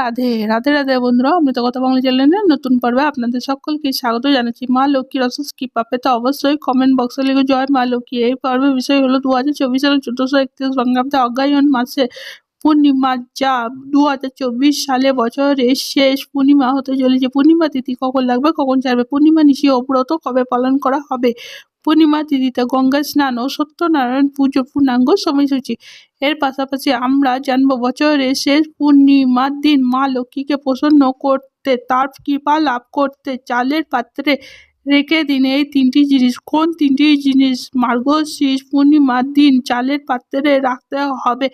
রাধে রাধে রাধে বন্ধুরা, অমৃত কথা বাংলা চ্যানেলের নতুন পর্বে আপনাদের সকলকে স্বাগত জানাচ্ছি। মা লক্ষ্মীর অসুস কি পাবে তো অবশ্যই কমেন্ট বক্সে লিখে, জয় মা লক্ষ্মী এই পর্বের বিষয় হলো দু হাজার চব্বিশ সালের চোদ্দশো একত্রিশ বঙ্গাব্দে অগ্রায়ণ মাসে পূর্ণিমা যা দু হাজার চব্বিশ সালে বছরের শেষ পূর্ণিমা হতে চলেছে। পূর্ণিমা তিথি কখন লাগবে, কখন ছাড়বে, পূর্ণিমা নিশি অব্রত কবে পালন করা হবে? পূর্ণিমা তিথিতে গঙ্গা স্নান ও সত্যনারায়ণ পুজো পূর্ণাঙ্গ সময়সূচি। এর পাশাপাশি আমরা জানব বছরের শেষ পূর্ণিমার দিন মা লক্ষ্মীকে প্রসন্ন করতে তার কৃপা লাভ করতে চালের পাত্রে রেখে দিন এই তিনটি জিনিস। কোন তিনটি জিনিস মার্গশীর্ষ পূর্ণিমার দিন চালের পাত্রে রাখতে হবে?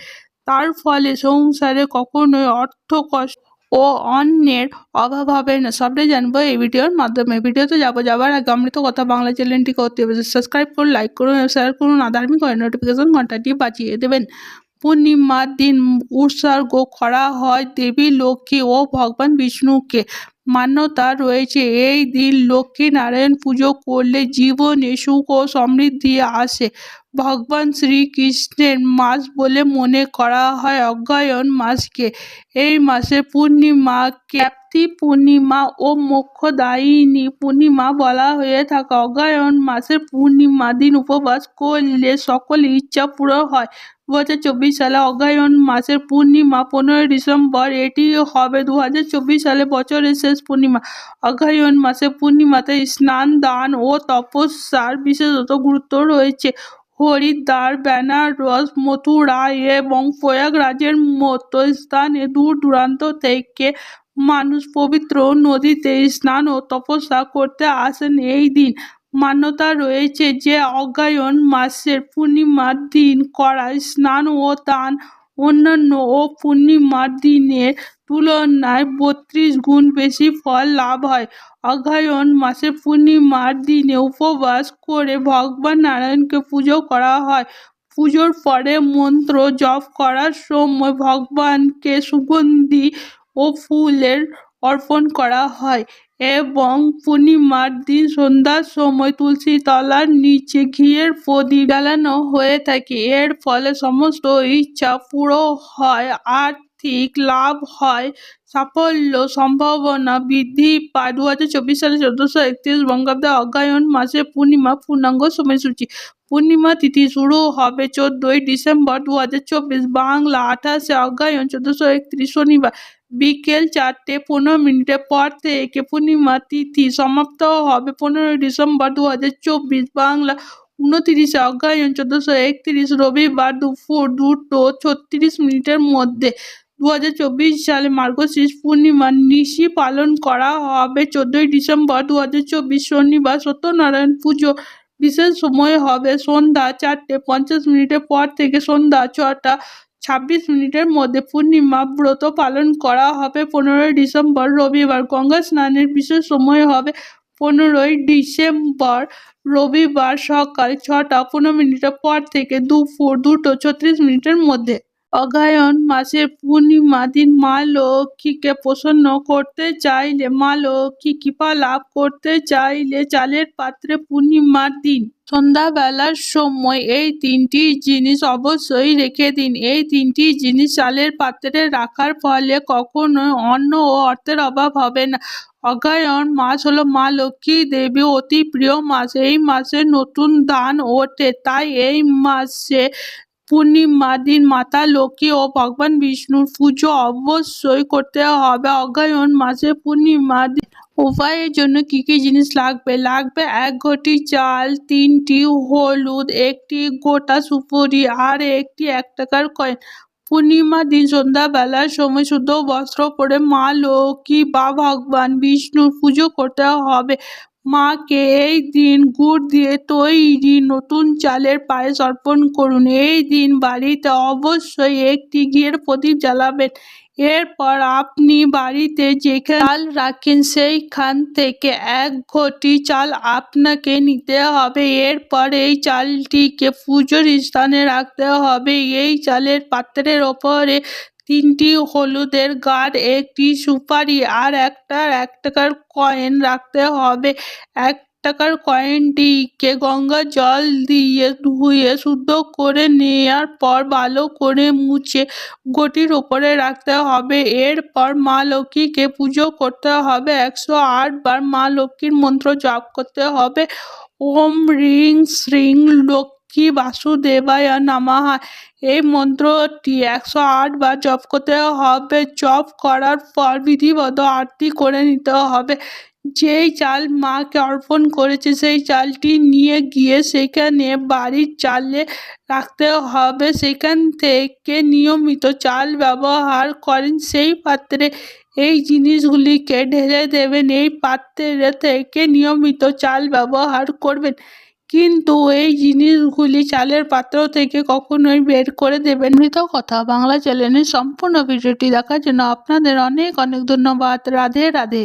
তার ফলে সংসারে কখনোই অর্থ কষ্ট ও অন্যের অভাব হবে না। সবটাই জানব এই ভিডিওর মাধ্যমে। ভিডিওতে যাব যাবার আগে অমৃত কথা বাংলা চ্যানেলটি করতে হবে। সাবস্ক্রাইব করুন লাইক করুন শেয়ার করুন। আধার্মিক করে নোটিফিকেশন ঘন্টাটি বাঁচিয়ে দেবেন। পূর্ণিমার দিন উৎসর্গ করা হয় দেবী, লক্ষ্মী ও ভগবান বিষ্ণুকে। মান্যতা রয়েছে। এই দিন লক্ষ্মী নারায়ণ পুজো করলে জীবনে সুখ ও সমৃদ্ধি আসে। ভগবান শ্রীকৃষ্ণের মাস বলে মনে করা হয় অগ্রহায়ণ মাসকে। এই মাসে পূর্ণিমা ক্যাপ্তি, পূর্ণিমা ও মোক্ষদায়িনী পূর্ণিমা বলা হয়ে থাকে। অগ্রহায়ণ মাসের পূর্ণিমা দিন উপবাস করলে সকল ইচ্ছা পূরণ হয়। দু হাজার চব্বিশ সালে অগ্রহায়ণ মাসের পূর্ণিমা পনেরোই ডিসেম্বর, এটি হবে দু হাজার চব্বিশ সালে বছরের শেষ পূর্ণিমা। অগ্রহায়ণ মাসে পূর্ণিমাতে স্নান, দান ও তপস্যার বিশেষত গুরুত্ব রয়েছে, হরিদ্বার, বেনারস, মথুরা এবং প্রয়াগরাজের মতো স্থানে দূর দূরান্ত থেকে মানুষ পবিত্র নদীতে স্নান ও তপস্যা করতে আসেন এই দিন। মান্যতা রয়েছে যে অগ্রহায়ণ মাসের পূর্ণিমার দিন করা স্নান ও দান অন্যান্য ও পূর্ণিমার দিনের তুলনায় বত্রিশ গুণ বেশি ফল লাভ হয়। অঘায়ন মাসে পূর্ণিমার দিনে উপবাস করে ভগবান নারায়ণকে পুজো করা হয়। পুজোর পরে মন্ত্র জপ করার সময় ভগবানকে সুগন্ধি ও ফুলের অর্পণ করা হয় এবং পূর্ণিমার দিন সন্ধ্যার সময় তুলসী তলার নিচে ঘিয়ের প্রদীপ জ্বালানো হয়ে থাকে। এর ফলে সমস্ত ইচ্ছা পুরো হয়, আর্থিক লাভ হয়। সাফল্য সম্ভাবনা বৃদ্ধি পায়। দু হাজার চব্বিশ সালে চোদ্দশো একত্রিশ বঙ্গাব্দে অগ্রায়ণ মাসে পূর্ণিমা পূর্ণাঙ্গ সময়সূচি। পূর্ণিমা তিথি শুরু হবে চোদ্দোই ডিসেম্বর দু হাজার চব্বিশ। বাংলা আঠাশে অগ্রহায়ণ চোদ্দোশো একত্রিশ শনিবার। বিকেল চারটে পনেরো মিনিটের পর থেকে পূর্ণিমা তিথি সমাপ্ত হবে। পনেরোই ডিসেম্বর দু চব্বিশ বাংলা উনতিরিশে অগ্রহায়ণ চোদ্দোশো একত্রিশ রবিবার দুপুর দুটো ছত্রিশ মিনিটের মধ্যে দু হাজার চব্বিশ সালে মার্গশীর্ষ পূর্ণিমা নিশি পালন করা হবে। চোদ্দোই ডিসেম্বর দু হাজার চব্বিশ শনিবার সত্যনারায়ণ পুজো বিশেষ সময় হবে। সন্ধ্যা চারটে পঞ্চাশ মিনিটের পর থেকে সন্ধ্যা ছটা ছাব্বিশ মিনিটের মধ্যে পূর্ণিমা ব্রত পালন করা হবে। পনেরোই ডিসেম্বর রবিবার গঙ্গা স্নানের বিশেষ সময় হবে। পনেরোই ডিসেম্বর রবিবার সকাল ছটা পনেরো মিনিটের পর থেকে দুপুর দুটো ছত্রিশ মিনিটের মধ্যে। অগ্রহায়ণ মাসের পূর্ণিমা দিন মা লক্ষ্মীকে প্রসন্ন করতে চাইলে, মা লক্ষ্মী কৃপা লাভ করতে চাইলে চালের পাত্রে পূর্ণিমার দিন, সন্ধ্যাবেলার সময় এই তিনটি জিনিস অবশ্যই রেখে দিন। এই তিনটি জিনিস চালের পাত্রে রাখার ফলে কখনোই অন্ন ও অর্থের অভাব হবে না। অগ্রহায়ণ মাস হলো মা লক্ষ্মী দেবী অতি প্রিয় মাস। এই মাসে নতুন দান ওঠে, তাই এই মাসে পূর্ণিমার দিন মাতা লক্ষ্মী ও ভগবান বিষ্ণুর পুজো অবশ্যই করতে হবে। অগ্রহায়ণ মাসে পূর্ণিমার দিন উপায়ের জন্য কি কি জিনিস লাগবে? লাগবে এক ঘটি চাল, তিনটি হলুদ, একটি গোটা সুপুরি, আর একটি এক টাকার কয়েন পূর্ণিমা দিন সন্ধ্যাবেলার সময় শুদ্ধ বস্ত্র পরে মা, লক্ষ্মী বা ভগবান বিষ্ণুর পুজো করতে হবে। মাকে এই দিন গুড় দিয়ে তৈরি নতুন চালের পায়েস অর্পণ করুন। এই দিন বাড়িতে অবশ্যই একটি ঘিয়ের প্রদীপ জ্বালাবেন। এরপর আপনি বাড়িতে যেখানে চাল রাখেন, সেইখান থেকে এক ঘটি চাল আপনাকে নিতে হবে। এরপর এই চালটিকে পুজোর স্থানে রাখতে হবে। এই চালের পাত্রের ওপরে তিনটি হলুদের গাঁট একটি সুপারি আর একটা এক টাকার কয়েন রাখতে হবে। এক টাকার কয়েনটিকে গঙ্গা জল দিয়ে ধুয়ে, শুদ্ধ করে নেওয়ার পর ভালো করে মুছে ঘটির ওপরে রাখতে হবে। এরপর মা লক্ষ্মীকে পুজো করতে হবে। একশো আট বার মা লক্ষ্মীর মন্ত্র জপ করতে হবে। ওম রিং শ্রিং লক্ষ্মী বাসুদেবায় নমঃ। এই মন্ত্রটি একশো আট বার জপ করতে হবে। জপ করার পর বিধিবদ্ধ আরতি করে নিতে হবে। যেই চাল মাকে অর্পণ করেছে, সেই চালটি নিয়ে গিয়ে সেখানে বাড়ির চালে রাখতে হবে। সেখান থেকে নিয়মিত চাল ব্যবহার করেন। সেই পাত্রে এই জিনিসগুলিকে ঢেলে দেবেন। এই পাত্রে থেকে নিয়মিত চাল ব্যবহার করবেন। কিন্তু এই জিনিসগুলি চালের পাত্র থেকে কখনোই বের করে দেবেন মৃত কথা, বাংলা চ্যানেলের সম্পূর্ণ ভিডিওটি দেখার জন্য আপনাদের অনেক অনেক ধন্যবাদ। রাধে রাধে।